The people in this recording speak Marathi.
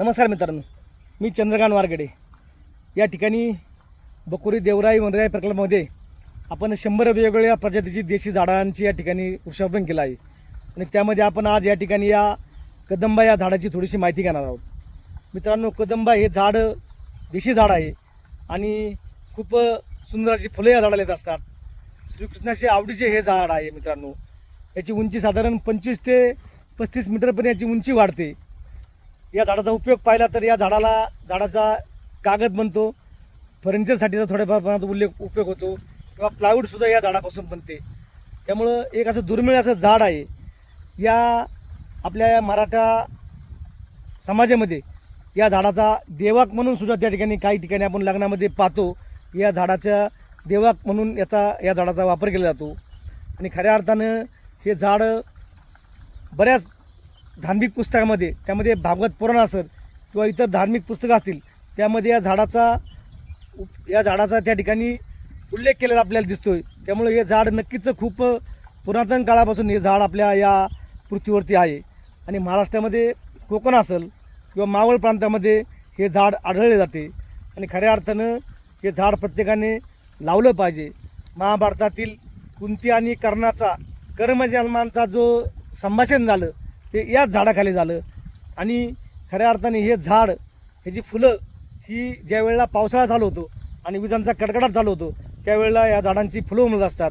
नमस्कार मित्रांनो मी चंद्रकांत वारगडे. या ठिकाणी बकुरी देवराई वनराई प्रकल्पामध्ये आपण शंभर वेगवेगळ्या प्रजातीची देशी झाडांची या ठिकाणी वृक्षारोपण केलं आहे. आणि त्यामध्ये आपण आज या ठिकाणी या कदंबा या झाडाची थोडीशी माहिती घेणार आहोत. मित्रांनो कदंबा हे झाड देशी झाड आहे आणि खूप सुंदर अशी फुलं या झाडाला येत असतात. श्रीकृष्णाचे आवडीचे हे झाड आहे मित्रांनो. याची उंची साधारण पंचवीस ते पस्तीस मीटरपर्यंत याची उंची वाढते. या झाडाचा उपयोग पाहिला तर या झाडाला झाडाचा कागद बनतो. फर्निचरसाठीचा थोड्याफार प्रमाणात उल्लेख उपयोग होतो. किंवा प्लायवूडसुद्धा या झाडापासून बनते. त्यामुळं एक असं दुर्मिळ असं झाड आहे. या आपल्या मराठा समाजामध्ये या झाडाचा देवाक म्हणून सुद्धा त्या ठिकाणी काही ठिकाणी आपण लग्नामध्ये पाहतो. या झाडाच्या देवाक म्हणून याचा या झाडाचा वापर केला जातो. आणि खऱ्या अर्थानं हे झाड बऱ्याच धार्मिक पुस्तकामध्ये त्यामध्ये भागवत पुराण असेल किंवा इतर धार्मिक पुस्तकं असतील त्यामध्ये या झाडाचा उप- या झाडाचा त्या ठिकाणी उल्लेख केलेला आपल्याला दिसतो आहे त्यामुळे हे झाड नक्कीच खूप पुरातन काळापासून हे झाड आपल्या या पृथ्वीवरती आहे. आणि महाराष्ट्रामध्ये कोकण असेल किंवा मावळ प्रांतामध्ये हे झाड आढळले जाते. आणि खऱ्या अर्थानं हे झाड प्रत्येकाने लावलं पाहिजे. महाभारतातील कुंती आणि कर्णाचा कर्मजन्मांचा जो संभाषण झालं ते याच झाडाखाली झालं. आणि खऱ्या अर्थाने हे झाड ह्याची फुलं ही ज्या वेळेला पावसाळा चालू होतो आणि विजांचा कडकडाट चालू होतो त्यावेळेला या झाडांची फुलं उमलत असतात.